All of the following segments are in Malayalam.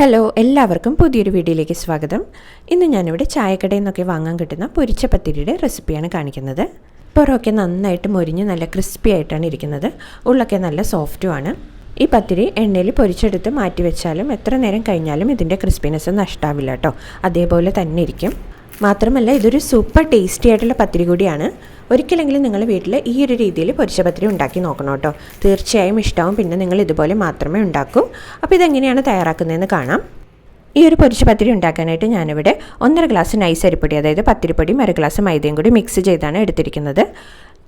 ഹലോ എല്ലാവർക്കും പുതിയൊരു വീഡിയോയിലേക്ക് സ്വാഗതം. ഇന്ന് ഞാനിവിടെ ചായക്കടയിൽ നിന്നൊക്കെ വാങ്ങാൻ കിട്ടുന്ന പൊരിച്ച പത്തിരിയുടെ റെസിപ്പിയാണ് കാണിക്കുന്നത്. പുറമൊക്കെ നന്നായിട്ട് മൊരിഞ്ഞ് നല്ല ക്രിസ്പി ആയിട്ടാണ് ഇരിക്കുന്നത്. ഉള്ളൊക്കെ നല്ല സോഫ്റ്റുമാണ് ഈ പത്തിരി എണ്ണയിൽ പൊരിച്ചെടുത്ത് മാറ്റി വെച്ചാലും എത്ര നേരം കഴിഞ്ഞാലും ഇതിന്റെ ക്രിസ്പിനെസ് നഷ്ടാവില്ല കേട്ടോ. അതേപോലെ തന്നെ ഇരിക്കും. മാത്രമല്ല ഇതൊരു സൂപ്പർ ടേസ്റ്റി ആയിട്ടുള്ള പത്തിരി കൂടിയാണ്. ഒരിക്കലെങ്കിലും നിങ്ങൾ വീട്ടിൽ ഈ ഒരു രീതിയിൽ പൊരിച്ചപത്രി ഉണ്ടാക്കി നോക്കണം കേട്ടോ. തീർച്ചയായും ഇഷ്ടമാവും പിന്നെ നിങ്ങൾ ഇതുപോലെ മാത്രമേ ഉണ്ടാക്കൂ. അപ്പോൾ ഇതെങ്ങനെയാണ് തയ്യാറാക്കുന്നതെന്ന് കാണാം. ഈ ഒരു പൊരിച്ച പത്തിരി ഉണ്ടാക്കാനായിട്ട് ഞാനിവിടെ ഒന്നര ഗ്ലാസ് നൈസ് അരിപ്പൊടി അതായത് പത്തിരിപ്പൊടിയും അര ഗ്ലാസ് മൈദയും കൂടി മിക്സ് ചെയ്താണ് എടുത്തിരിക്കുന്നത്.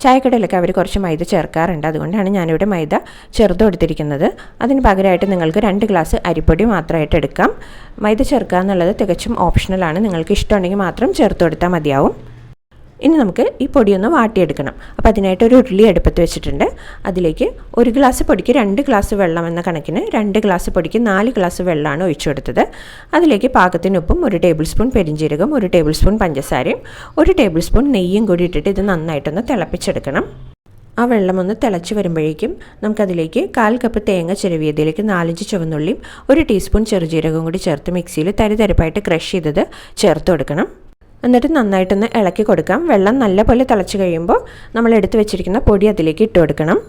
ചായക്കടയിലൊക്കെ അവർ കുറച്ച് മൈദ ചേർക്കാറുണ്ട്. അതുകൊണ്ടാണ് ഞാനിവിടെ മൈദ ചെറുതും കൊടുത്തിരിക്കുന്നത് അതിന് പകരമായിട്ട് നിങ്ങൾക്ക് രണ്ട് ഗ്ലാസ് അരിപ്പൊടി മാത്രമായിട്ട് എടുക്കാം. മൈദ ചേർക്കുക എന്നുള്ളത് തികച്ചും ഓപ്ഷണലാണ് നിങ്ങൾക്ക് ഇഷ്ടമുണ്ടെങ്കിൽ മാത്രം ചേർത്ത് കൊടുത്താൽ മതിയാവും. ഇനി നമുക്ക് ഈ പൊടിയൊന്ന് വാട്ടിയെടുക്കണം. അപ്പോൾ അതിനായിട്ട് ഒരു ഉരുളി അടുപ്പത്ത് വെച്ചിട്ടുണ്ട്. അതിലേക്ക് ഒരു ഗ്ലാസ് പൊടിക്ക് രണ്ട് ഗ്ലാസ് വെള്ളം എന്ന കണക്കിന് രണ്ട് ഗ്ലാസ് പൊടിക്ക് നാല് ഗ്ലാസ് വെള്ളമാണ് ഒഴിച്ചു കൊടുത്തത്. അതിലേക്ക് പാകത്തിന് ഉപ്പും ഒരു ടേബിൾ സ്പൂൺ പെരിഞ്ചീരകം ഒരു ടേബിൾ സ്പൂൺ പഞ്ചസാരയും ഒരു ടേബിൾ സ്പൂൺ നെയ്യും കൂടി ഇട്ടിട്ട് ഇത് നന്നായിട്ടൊന്ന് തിളപ്പിച്ചെടുക്കണം. ആ വെള്ളം ഒന്ന് തിളച്ച് വരുമ്പോഴേക്കും നമുക്കതിലേക്ക് കാൽ കപ്പ് തേങ്ങ ചിരവിയതിലേക്ക് നാലഞ്ച് ചുവന്നുള്ളിയും ഒരു ടീസ്പൂൺ ചെറുജീരകം കൂടി ചേർത്ത് മിക്സിയിൽ തരിതരിപ്പായിട്ട് ക്രഷ് ചെയ്തത് ചേർത്ത് കൊടുക്കണം. എന്നിട്ട് നന്നായിട്ടൊന്ന് ഇളക്കി കൊടുക്കാം. വെള്ളം നല്ലപോലെ തിളച്ച് കഴിയുമ്പോൾ നമ്മൾ എടുത്തു വെച്ചിരിക്കുന്ന പൊടി അതിലേക്ക് ഇട്ട് കൊടുക്കണം.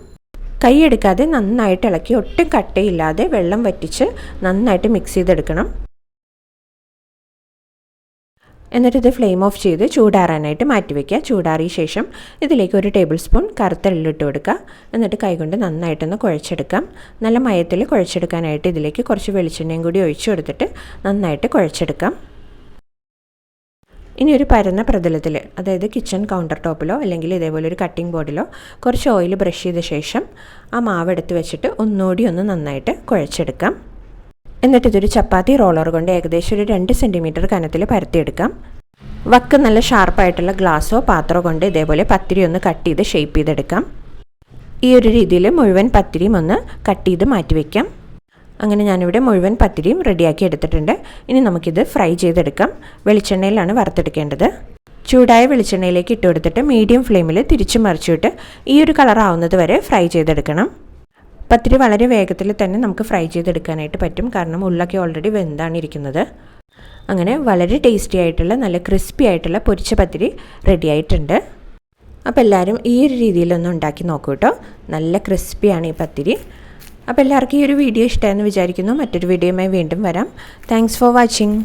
കൈ എടുക്കാതെ നന്നായിട്ട് ഇളക്കി ഒട്ടും കട്ടയില്ലാതെ വെള്ളം വറ്റിച്ച് നന്നായിട്ട് മിക്സ് ചെയ്തെടുക്കണം. എന്നിട്ട് ഇത് ഫ്ലെയിം ഓഫ് ചെയ്ത് ചൂടാറാനായിട്ട് മാറ്റി വയ്ക്കുക ചൂടാറിയ ശേഷം ഇതിലേക്ക് ഒരു ടേബിൾ സ്പൂൺ കറുത്ത എള്ളിട്ട് കൊടുക്കുക. എന്നിട്ട് കൈകൊണ്ട് നന്നായിട്ടൊന്ന് കുഴച്ചെടുക്കാം. നല്ല മയത്തിൽ കുഴച്ചെടുക്കാനായിട്ട് ഇതിലേക്ക് കുറച്ച് വെളിച്ചെണ്ണയും കൂടി ഒഴിച്ചു കൊടുത്തിട്ട് നന്നായിട്ട് കുഴച്ചെടുക്കാം. ഇനി ഒരു പരന്ന പ്രതലത്തിൽ അതായത് കിച്ചൺ കൗണ്ടർ ടോപ്പിലോ അല്ലെങ്കിൽ ഇതേപോലെ ഒരു കട്ടിംഗ് ബോർഡിലോ കുറച്ച് ഓയിൽ ബ്രഷ് ചെയ്ത ശേഷം ആ മാവ് എടുത്ത് വെച്ചിട്ട് ഒന്നുകൂടി ഒന്ന് നന്നായിട്ട് കുഴച്ചെടുക്കാം. എന്നിട്ട് ഇതൊരു ചപ്പാത്തി റോളർ കൊണ്ട് ഏകദേശം ഒരു രണ്ട് സെന്റിമീറ്റർ കനത്തിൽ പരത്തിയെടുക്കാം. വക്ക് നല്ല ഷാർപ്പായിട്ടുള്ള ഗ്ലാസ്സോ പാത്രമോ കൊണ്ട് ഇതേപോലെ പത്തിരി ഒന്ന് കട്ട് ചെയ്ത് ഷേപ്പ് ചെയ്തെടുക്കാം. ഈ ഒരു രീതിയിൽ മുഴുവൻ പത്തിരിയും ഒന്ന് കട്ട് ചെയ്ത് മാറ്റി വയ്ക്കാം അങ്ങനെ ഞാനിവിടെ മുഴുവൻ പത്തിരിയും റെഡിയാക്കി എടുത്തിട്ടുണ്ട്. ഇനി നമുക്കിത് ഫ്രൈ ചെയ്തെടുക്കാം. വെളിച്ചെണ്ണയിലാണ് വറുത്തെടുക്കേണ്ടത്. ചൂടായ വെളിച്ചെണ്ണയിലേക്ക് ഇട്ട് കൊടുത്തിട്ട് മീഡിയം ഫ്ലെയിമിൽ തിരിച്ചു മറിച്ചിട്ട് ഈ ഒരു കളർ ആവുന്നത് വരെ ഫ്രൈ ചെയ്തെടുക്കണം. പത്തിരി വളരെ വേഗത്തിൽ തന്നെ നമുക്ക് ഫ്രൈ ചെയ്തെടുക്കാനായിട്ട് പറ്റും. കാരണം ഉള്ളൊക്കെ ഓൾറെഡി വെന്താണ് ഇരിക്കുന്നത്. അങ്ങനെ വളരെ ടേസ്റ്റി ആയിട്ടുള്ള നല്ല ക്രിസ്പി ആയിട്ടുള്ള പൊരിച്ച പത്തിരി റെഡി ആയിട്ടുണ്ട്. അപ്പോൾ എല്ലാവരും ഈ ഒരു രീതിയിലൊന്നും ഉണ്ടാക്കി നോക്കൂ കേട്ടോ നല്ല ക്രിസ്പിയാണ് ഈ പത്തിരി. അപ്പോൾ എല്ലാവർക്കും ഈ ഒരു വീഡിയോ ഇഷ്ടമായെന്ന് വിചാരിക്കുന്നു. മറ്റൊരു വീഡിയോയുമായി വീണ്ടും വരാം. Thanks for watching